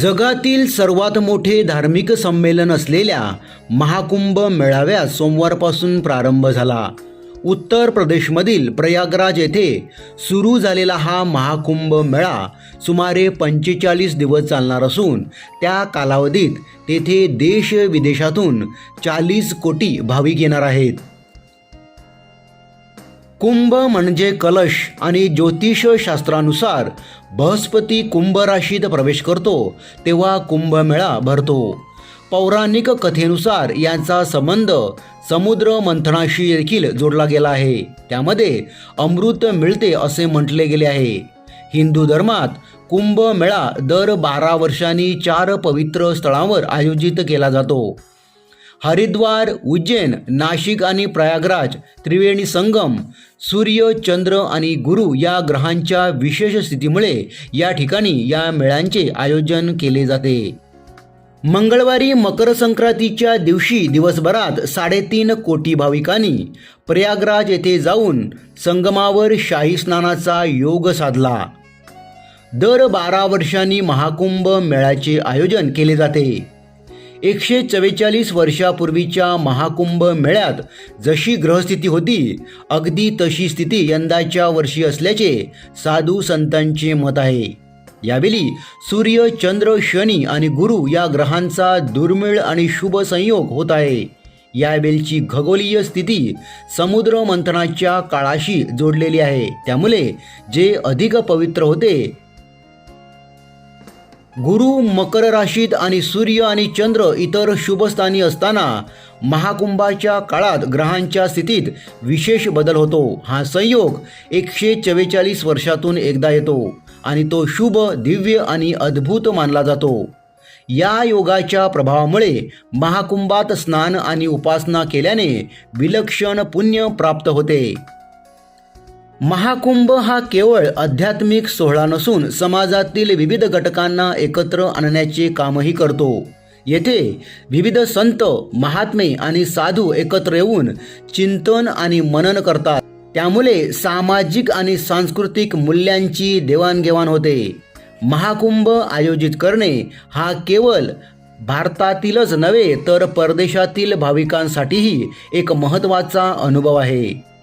जगातील सर्वात मोठे धार्मिक संमेलन असलेल्या महाकुंभ मेळाव्यास सोमवारपासून प्रारंभ झाला. उत्तर प्रदेशमधील प्रयागराज येथे सुरू झालेला हा महाकुंभ मेळा सुमारे पंचेचाळीस दिवस चालणार असून त्या कालावधीत तेथे देश विदेशातून चाळीस कोटी भाविक येणार आहेत. कुंभ म्हणजे कलश आणि ज्योतिषशास्त्रानुसार बृहस्पती कुंभ राशीत प्रवेश करतो तेव्हा कुंभमेळा भरतो. पौराणिक कथेनुसार यांचा संबंध समुद्र मंथनाशी देखील जोडला गेला आहे. त्यामध्ये अमृत मिळते असे म्हटले गेले आहे. हिंदू धर्मात कुंभमेळा दर बारा वर्षांनी चार पवित्र स्थळांवर आयोजित केला जातो. हरिद्वार उज्जैन नाशिक आणि प्रयागराज त्रिवेणी संगम सूर्य चंद्र आणि गुरु या ग्रहांच्या विशेष स्थितीमुळे या ठिकाणी या मेळ्यांचे आयोजन केले जाते. मंगळवारी मकर संक्रांतीच्या दिवशी दिवसभरात साडेतीन कोटी भाविकांनी प्रयागराज येथे जाऊन संगमावर शाही स्नानाचा योग साधला. दर बारा वर्षांनी महाकुंभ मेळ्याचे आयोजन केले जाते. एकशे चव्वेचाळीस वर्षापूर्वीच्या महाकुंभ मेळ्यात जशी ग्रहस्थिती होती अगदी तशी स्थिती यंदाच्या वर्षी असल्याचे साधू संतांचे मत आहे. यावेळी सूर्य चंद्र शनी आणि गुरु या ग्रहांचा दुर्मिळ आणि शुभ संयोग होत आहे. यावेळची खगोलीय स्थिती समुद्र मंथनाच्या काळाशी जोडलेली आहे. त्यामुळे जे अधिक पवित्र होते गुरु मकर राशीत आणि सूर्य आणि चंद्र इतर शुभस्थानी असताना महाकुंभाच्या काळात ग्रहांच्या स्थितीत विशेष बदल होतो. हा संयोग एकशे चव्वेचाळीस वर्षातून एकदा येतो आणि तो शुभ दिव्य आणि अद्भुत मानला जातो. या योगाच्या प्रभावामुळे महाकुंभात स्नान आणि उपासना केल्याने विलक्षण पुण्य प्राप्त होते. महाकुंभ हा केवळ आध्यात्मिक सोहळा नसून समाजातील विविध घटकांना एकत्र आणण्याचे कामही करतो. येथे विविध संत महात्मे आणि साधू एकत्र येऊन चिंतन आणि मनन करतात. त्यामुळे सामाजिक आणि सांस्कृतिक मूल्यांची देवाणघेवाण होते. महाकुंभ आयोजित करणे हा केवळ भारतातीलच नव्हे तर परदेशातील भाविकांसाठीही एक महत्त्वाचा अनुभव आहे.